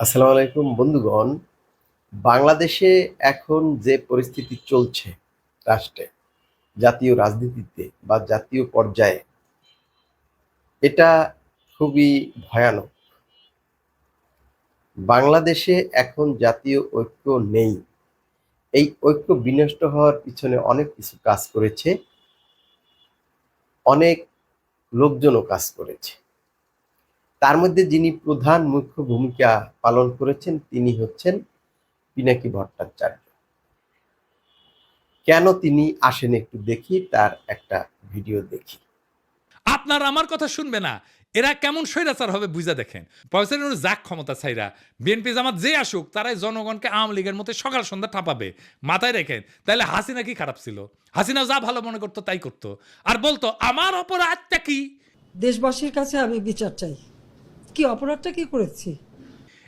আসসালামু আলাইকুম বন্ধুগণ। বাংলাদেশে এখন যে পরিস্থিতি চলছে রাষ্ট্রে, জাতীয় রাজনীতিতে বা জাতীয় পর্যায়ে, এটা খুবই ভয়ানক। বাংলাদেশে এখন জাতীয় ঐক্য নেই। এই ঐক্য বিনষ্ট হওয়ার পিছনে অনেক কিছু কাজ করেছে, অনেক লোকজনও কাজ করেছে। তার মধ্যে যিনি প্রধান মুখ্য ভূমিকা পালন করেছেন তিনি হচ্ছেন পিনাকি ভট্টাচার্য। কেন তিনি আসেন একটু দেখি তার একটা ভিডিও দেখি। আপনার আমার কথা শুনবে না। এরা কেমন স্বৈরাচার হবে বুঝা দেখেন। প্রফেসর ইউনুস যাক ক্ষমতা ছাইরা বিএনপি জামাত যে আসুক তারাই জনগণকে আওয়ামী লীগের মতো সকাল সন্ধ্যা ঠাপাবে। মাথায় রেখেন তাহলে হাসিনা কি খারাপ ছিল? হাসিনা যা ভালো মনে করতো তাই করতো। আর বলতো আমার অপরাধটা কি? দেশবাসীর কাছে আমি বিচার চাই। কি অপরাধটা কি করেছি?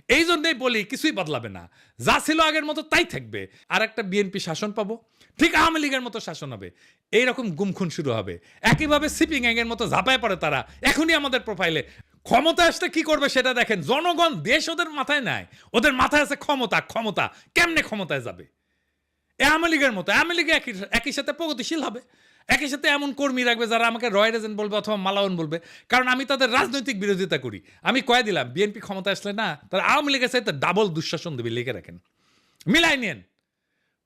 এই জন্যই বলি, কিছুই বদলাবে না। যা ছিল আগের মতো তাই থাকবে। আর একটা বিএনপি শাসন পাবো। ঠিক আওয়ামী লীগের মতো শাসন হবে। এইরকম গুমখুন শুরু হবে। একইভাবে সিপিং এর মতো ঝাঁপায় পড়ে তারা। এখনই আমাদের প্রোফাইলে ক্ষমতা আসলে কি করবে সেটা দেখেন। জনগণ দেশ ওদের মাথায় নাই ওদের মাথায় আছে ক্ষমতা। ক্ষমতা কেমনে ক্ষমতায় যাবে? এ আওয়ামী লীগের মতো। আওয়ামী লীগ একই একই সাথে প্রগতিশীল হবে। একই সাথে এমন কর্মী রাখবে যারা আমাকে রয়্যাল এজেন্ট বলবে অথবা মালাউন বলবে। কারণ আমি তাদের রাজনৈতিক বিরোধিতা করি। আমি কয়ে দিলাম, বিএনপি ক্ষমতা আসলে না, তারা আওয়ামী লীগের সাথে ডাবল দুঃশাসন দেবে, লিখে রাখেন। মিলাই নিয়েন।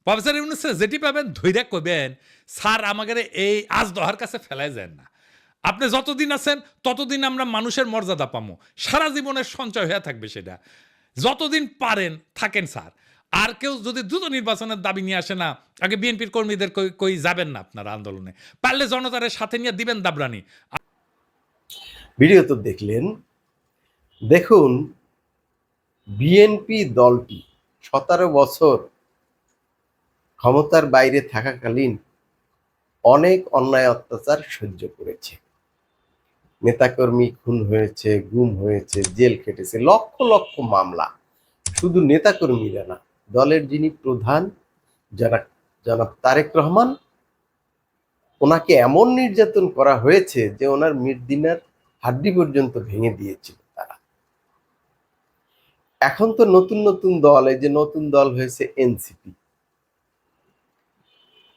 প্রফেসর ইউনুস যেটি পাবেন, ধৈর্য কবেন স্যার আমাদের এই আজ দহার কাছে ফেলাই যায় না। আপনি যতদিন আছেন, ততদিন আমরা মানুষের মর্যাদা পামো। সারা জীবনের সঞ্চয় হয়ে থাকবে সেটা। যতদিন পারেন, থাকেন, স্যার। আর কেউ যদি দ্রুত নির্বাচনের দাবি নিয়ে আসে না, আগে বিএনপির কর্মীদের কই যাবেন না আপনারা আন্দোলনে? পারলে জনতারের সাথে নিয়ে দিবেন দাবরানি ভিডিও তো দেখলেন। দেখুন, বিএনপি দলটি সতেরো বছর ক্ষমতার বাইরে থাকাকালীন অনেক অন্যায় অত্যাচার সহ্য করেছে। নেতাকর্মী খুন হয়েছে, গুম হয়েছে, জেল খেটেছে, লক্ষ লক্ষ মামলা। শুধু নেতাকর্মীরা না দলের যিনি প্রধান, যারা জনাব তারেক রহমান, ওনাকে এমন নির্যাতন করা হয়েছে যে ওনার মির্দিনার হাড্ডি পর্যন্ত ভেঙে দিয়েছিল তারা। এখন তো নতুন নতুন দল, এই যে নতুন দল হয়েছে এনসিপি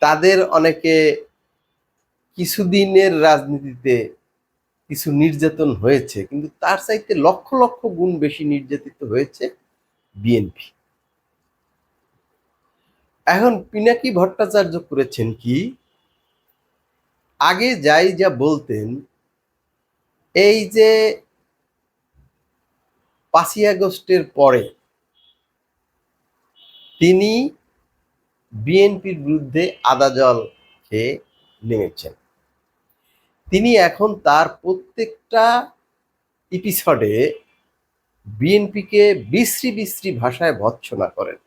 তাদের অনেকে কিছুদিনের রাজনীতিতে কিছু নির্যাতন হয়েছে, কিন্তু তার চাইতে লক্ষ লক্ষ গুণ বেশি নির্যাতিত হয়েছে বিএনপি এখন পিনাকি ভট্টাচার্য করেছেন কি? আগে যাই যা বলতেন, এই যে পাঁচই আগস্টের পরে তিনি বিএনপির বিরুদ্ধে আদা জল খেয়ে নেমেছেন। তিনি এখন তার প্রত্যেকটা এপিসোডে বিএনপিকে বিশ্রী বিশ্রী ভাষায় ভৎসনা করেন।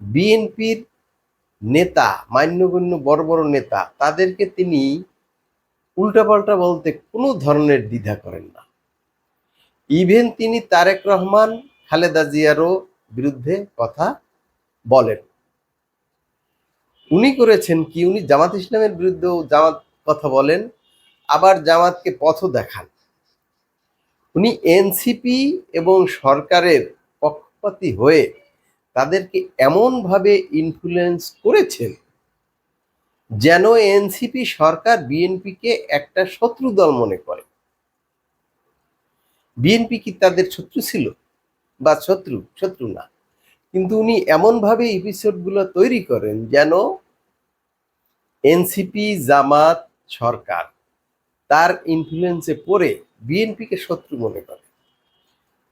বিএনপির নেতা, মান্যগণ্য বড় বড় নেতা, তাদেরকে তিনি উল্টাপাল্টা বলতে কোনো ধরনের দ্বিধা করেন না। ইভেন তিনি তারেক রহমান, খালেদা জিয়ারও বিরুদ্ধে কথা বলেন। উনি করেছেন কি? উনি জামাত ইসলামের বিরুদ্ধেও জামাত কথা বলেন, আবার জামাতকে পথ দেখান। উনি এনসিপি এবং সরকারের পক্ষপাতী হয়ে তাদেরকে এমনভাবে ইনফ্লুয়েন্স করেছেন যেন এনসিপি সরকার বিএনপিকে একটা শত্রু দল মনে করে। বিএনপি কি তাদের শত্রু ছিল? বা শত্রু? শত্রু না। কিন্তু উনি এমনভাবে এপিসোডগুলো তৈরি করেন যেন এনসিপি, জামাত সরকার তার ইনফ্লুয়েন্সে পড়ে বিএনপিকে শত্রু মনে করে।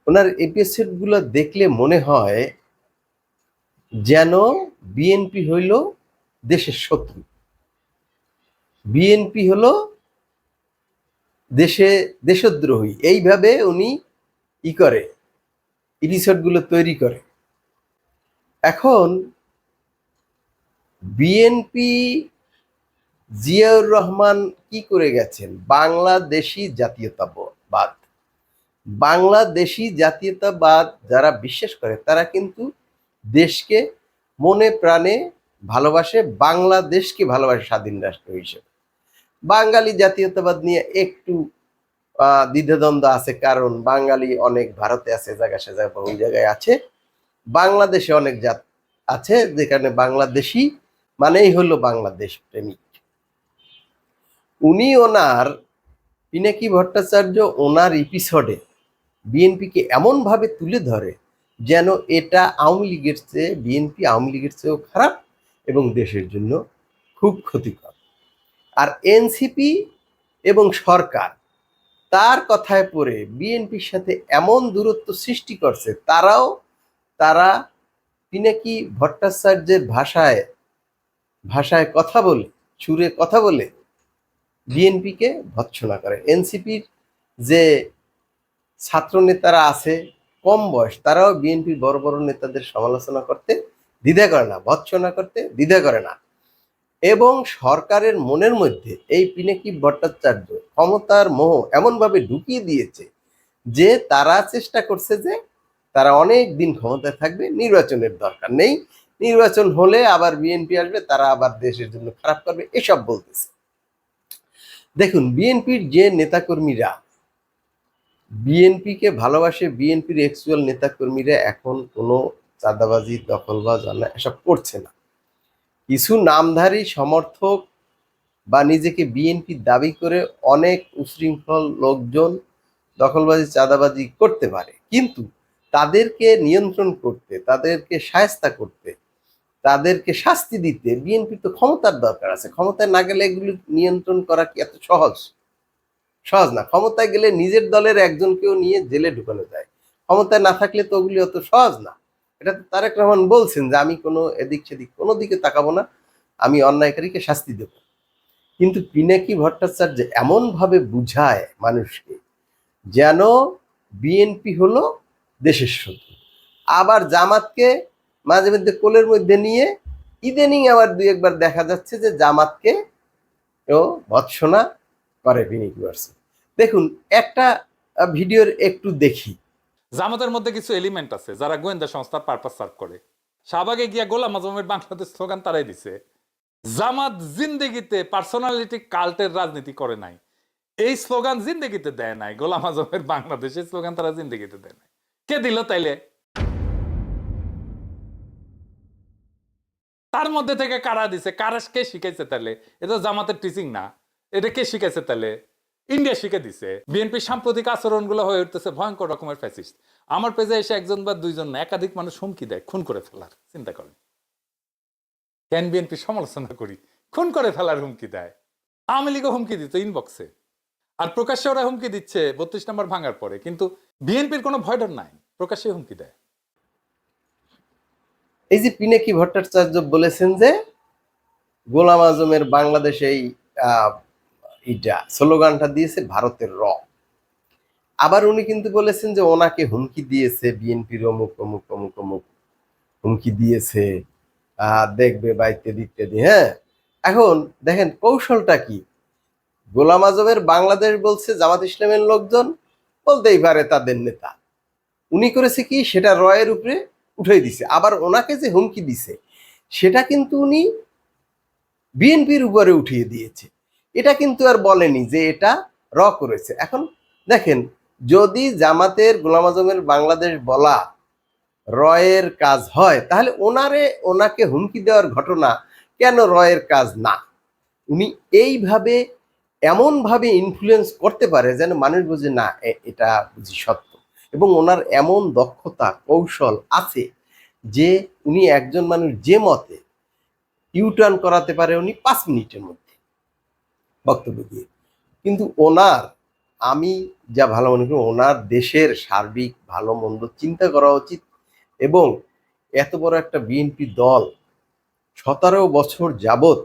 ওনার এপিসোডগুলো দেখলে মনে হয় যেন বিএনপি হইল দেশের শত্রু। বিএনপি হলো দেশে, দেশদ্রোহী। এইভাবে উনি ই করে এপিসোডগুলো তৈরি করে। এখন বিএনপি জিয়াউর রহমান কি করে গেছেন? বাংলাদেশি জাতীয়তাবাদ। বাংলাদেশি জাতীয়তাবাদ যারা বিশ্বাস করে, তারা কিন্তু দেশকে মনে প্রাণে ভালোবাসে, বাংলাদেশকে ভালোবাসে স্বাধীন রাষ্ট্র হিসেবে। বাঙালি জাতীয়তাবাদ নিয়ে একটু দ্বিধাদ্বন্দ্ব আছে কারণ বাঙালি অনেক ভারতে আছে জায়গা সে জায়গায় বহু জায়গায় আছে। বাংলাদেশে অনেক জাত আছে যেখানে বাংলাদেশি মানেই হলো বাংলাদেশ প্রেমিক। উনি ওনার পিনাকি ভট্টাচার্য ওনার এপিসোডে বিএনপিকে এমনভাবে তুলে ধরে যেন এটা আওয়ামী লীগের চেয়ে, বিএনপি আওয়ামী লীগের চেয়েও খারাপ এবং দেশের জন্য খুব ক্ষতিকর। আর এনসিপি এবং সরকার তার কথায় পড়ে বিএনপির সাথে এমন দূরত্ব সৃষ্টি করছে, তারাও তারা পিনাকি ভট্টাচার্যের ভাষায় ভাষায় কথা বলে, সুরে কথা বলে বিএনপিকে ভৎসনা করে। এনসিপির যে ছাত্র নেতারা আছে কম বয়স, তারাও বিএনপির বড় বড় নেতাদের সমালোচনা করতে দ্বিধা করে না, ভৎসনা করতে দ্বিধা করে না। এবং সরকারের মনের মধ্যে এই পিনাকি ভট্টাচার্য ক্ষমতার মোহ এমনভাবে ঢুকিয়ে দিয়েছে যে তারা চেষ্টা করছে যে তারা অনেক দিন ক্ষমতায় থাকবে, নির্বাচনের দরকার নেই। নির্বাচন হলে আবার বিএনপি আসবে, তারা আবার দেশের জন্য খারাপ করবে, এসব বলতেছে। দেখুন, বিএনপির যে নেতাকর্মীরা বিএনপিকে ভালোবাসে বিএনপির অ্যাকচুয়াল নেতাকর্মীরা এখন কোনো চাঁদাবাজি, দখলবাজ, অন্যায় এসব করছে না। কিছু নামধারী সমর্থক বা নিজেকে বিএনপি দাবি করে অনেক উশৃঙ্খল লোকজন দখলবাজি, চাঁদাবাজি করতে পারে। কিন্তু তাদেরকে নিয়ন্ত্রণ করতে, তাদেরকে সায়স্তা করতে, তাদেরকে শাস্তি দিতে বিএনপির তো ক্ষমতার দরকার আছে। ক্ষমতায় না গেলে এগুলি নিয়ন্ত্রণ করা কি এত সহজ? সহজ না। ক্ষমতায় গেলে নিজের দলের একজনকেও নিয়ে জেলে ঢুকানো যায়। ক্ষমতায় না থাকলে তো ওগুলি অত সহজ না। এটা তো তারেক রহমান বলছেন যে, আমি কোনো এদিক সেদিক কোনো দিকে তাকাবো না। আমি অন্যায়কারীকে শাস্তি দেব। কিন্তু পিনাকি ভট্টাচার্য এমনভাবে বুঝায় মানুষকে যেন বিএনপি হলো দেশের শত্রু। আবার জামাতকে মাঝে মধ্যে কোলের মধ্যে নিয়ে ইদানিং আবার দুই একবার দেখা যাচ্ছে যে জামাতকে ও ভৎসনা করে বিনিকি দেখুন, একটা ভিডিওর একটু দেখি। জামাতের মধ্যে কিছু এলিমেন্ট আছে, যারা গোয়েন্দা সংস্থার পারপাস সার্ভ করে। শাহবাগে গিয়া গোলাম আজমের বাংলাদেশ স্লোগান তারাই দিছে, জামাত জিন্দেগিতে পার্সোনালিটি কাল্টের রাজনীতি করে নাই। এই স্লোগান জিন্দেগিতে দেয় নাই, গোলাম আজমের বাংলাদেশের স্লোগান তারা জিন্দেগিতে দেয় নাই। কে দিল তাইলে? তার মধ্যে থেকে কারা দিছে? কারা, কে শিখাইছে তাহলে এটা জামাতের টিচিং না। এটা কে শিখাইছে তাহলে ইন্ডিয়া শিখে দিছে। বিএনপির সাম্প্রতিক আচরণগুলো হয়ে উঠতেছে ভয়ঙ্কর রকমের ফ্যাসিস্ট আমার পেজে এসে একজন বা দুইজন একাধিক মানুষ হুমকি দেয়, খুন করে ফেলার, চিন্তা করেন। কেন বিএনপি সমালোচনা করি? খুন করে ফেলার হুমকি দেয়। আওয়ামী লীগও হুমকি দিত ইনবক্সে আর প্রকাশ্যে ওরা হুমকি দিচ্ছে বত্রিশ নম্বর ভাঙার পরে, কিন্তু বিএনপির কোনো ভয় ডর নাই প্রকাশ্যে হুমকি দেয়। এই যে পিনাকি ভট্টাচার্য বলেছেন যে গোলাম আজমের বাংলাদেশে এই এইটা স্লোগানটা দিয়েছে ভারতের র। আবার উনি কিন্তু বলেছেন যে ওনাকে হুমকি দিয়েছে, বিএনপির অমুক অমুক অমুক অমুক হুমকি দিয়েছে। দেখবে বা ইত্যাদি ইত্যাদি হ্যাঁ? এখন দেখেন কৌশলটা কি? গোলাম আজমের বাংলাদেশ বলছে জামাত ইসলামের লোকজন বলতেই পারে তাদের নেতা। উনি করেছে কি? সেটা রয়ের উপরে উঠে দিছে। আবার ওনাকে যে হুমকি দিছে, সেটা কিন্তু উনি বিএনপির উপরে উঠিয়ে দিয়েছে। এটা কিন্তু আর বলেনি যে এটা র করেছে এখন দেখেন, যদি জামাতের গোলাম আজমের বাংলাদেশ বলা রয়ের কাজ হয়, তাহলে ওনারে, ওনাকে হুমকি দেওয়ার ঘটনা কেন রয়ের কাজ না? উনি এইভাবে এমনভাবে ইনফ্লুয়েন্স করতে পারে যেন মানুষ বুঝে, না এটা বুঝি সত্য। এবং ওনার এমন দক্ষতা, কৌশল আছে যে উনি একজন মানুষ যে মতে ইউটার্ন করাতে পারে উনি পাঁচ মিনিটের মধ্যে। বক্তব্য দিয়ে। কিন্তু ওনার, আমি যা ভালো মনে করি, ওনার দেশের সার্বিক ভালো মন্দ চিন্তা করা উচিত এবং এত বড় একটা বিএনপি দল সতেরো বছর যাবত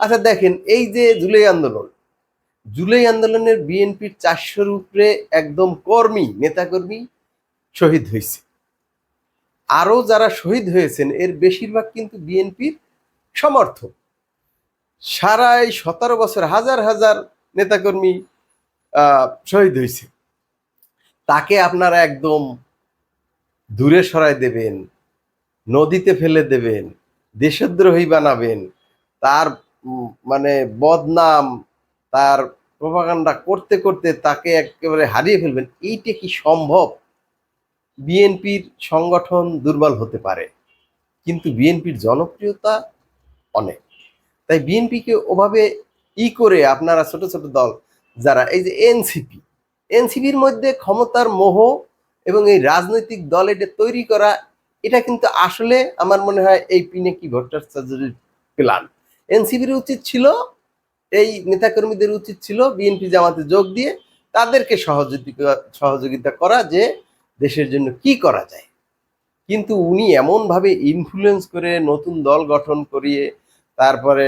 আচ্ছা দেখেন, এই যে জুলাই আন্দোলন, জুলাই আন্দোলনের বিএনপির চারশোর উপরে একদম কর্মী, নেতাকর্মী শহীদ হয়েছে। আরও যারা শহীদ হয়েছেন, এর বেশিরভাগ কিন্তু বিএনপির সমর্থক। সারা এই সতেরো বছর হাজার হাজার নেতাকর্মী শহীদ হয়েছে। তাকে আপনারা একদম দূরে সরায় দেবেন, নদীতে ফেলে দেবেন, দেশদ্রোহী বানাবেন, তার মানে বদনাম, তার প্রপাগান্ডা করতে করতে তাকে একেবারে হারিয়ে ফেলবেন। এইটা কি সম্ভব? বিএনপির সংগঠন দুর্বল হতে পারে, কিন্তু বিএনপির জনপ্রিয়তা অনেক। তাই বিএনপিকে ওভাবে ই করে আপনারা ছোট ছোট দল, যারা এই যে এনসিপি, এনসিপির মধ্যে ক্ষমতার মোহ এবং এই রাজনৈতিক দল এটা তৈরি করা, এটা কিন্তু আসলে আমার মনে হয় এই পিনেকি ভট্টাচার্যের প্ল্যান। এনসিপির উচিত ছিল, এই নেতাকর্মীদের উচিত ছিল বিএনপি জামাতে যোগ দিয়ে তাদেরকে সহযোগিতা সহযোগিতা করা যে দেশের জন্য কি করা যায়। কিন্তু উনি এমনভাবে ইনফ্লুয়েন্স করে নতুন দল গঠন করিয়ে তারপরে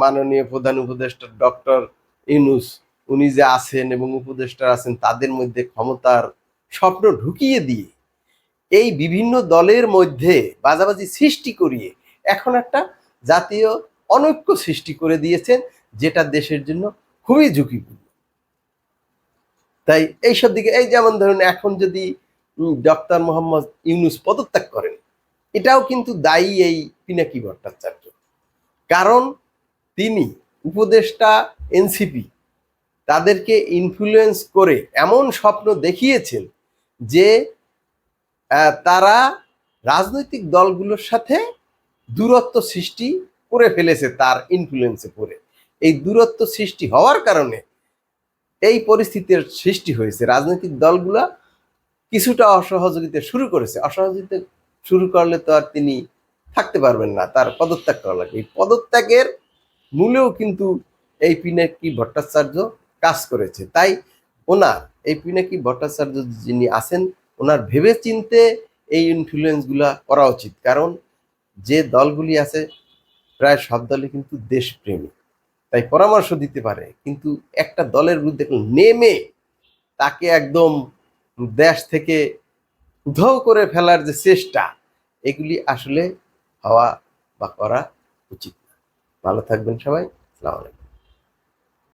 মাননীয় প্রধান উপদেষ্টা ডক্টর ইউনুস, উনি যে আছেন এবং উপদেষ্টা আছেন, তাদের মধ্যে ক্ষমতার স্বপ্ন ঢুকিয়ে দিয়ে এই বিভিন্ন দলের মধ্যে বাজাবাজি সৃষ্টি করিয়ে এখন একটা জাতীয় অনৈক্য সৃষ্টি করে দিয়েছেন, যেটা দেশের জন্য খুবই ঝুঁকিপূর্ণ। তাই এইসব দিকে, এই যেমন ধরুন এখন যদি ডক্টর মোহাম্মদ ইউনুস পদত্যাগ করেন, এটাও কিন্তু দায়ী এই পিনাকি ভট্টাচার্য। কারণ তিনি উপদেষ্টা এনসিপি, তাদেরকে ইনফ্লুয়েন্স করে এমন স্বপ্ন দেখিয়েছেন যে তারা রাজনৈতিক দলগুলোর সাথে দূরত্ব সৃষ্টি করে ফেলেছে তার ইনফ্লুয়েন্সে পড়ে। এই দূরত্ব সৃষ্টি হওয়ার কারণে এই পরিস্থিতির সৃষ্টি হয়েছে। রাজনৈতিক দলগুলা কিছুটা অসহযোগিতা শুরু করেছে। অসহযোগিতা শুরু করলে তো আর তিনি থাকতে পারবেন না, তার পদত্যাগ করা লাগবে। এই পদত্যাগের মূলেও কিন্তু এই পিনাকি ভট্টাচার্য কাজ করেছে। তাই ওনার, এই পিনাকি ভট্টাচার্য যিনি আছেন, ওনার ভেবে চিনতে এই ইনফ্লুয়েন্সগুলা করা উচিত। কারণ যে দলগুলি আছে, প্রায় সব দলই কিন্তু দেশপ্রেমী তাই পরামর্শ দিতে পারে। কিন্তু একটা দলের বিরুদ্ধে নেমে তাকে একদম দেশ থেকে উধাও করে ফেলার যে চেষ্টা, এগুলি আসলে হওয়া বা করা উচিত। ভালো থাকবেন সবাই। আলাইকুম।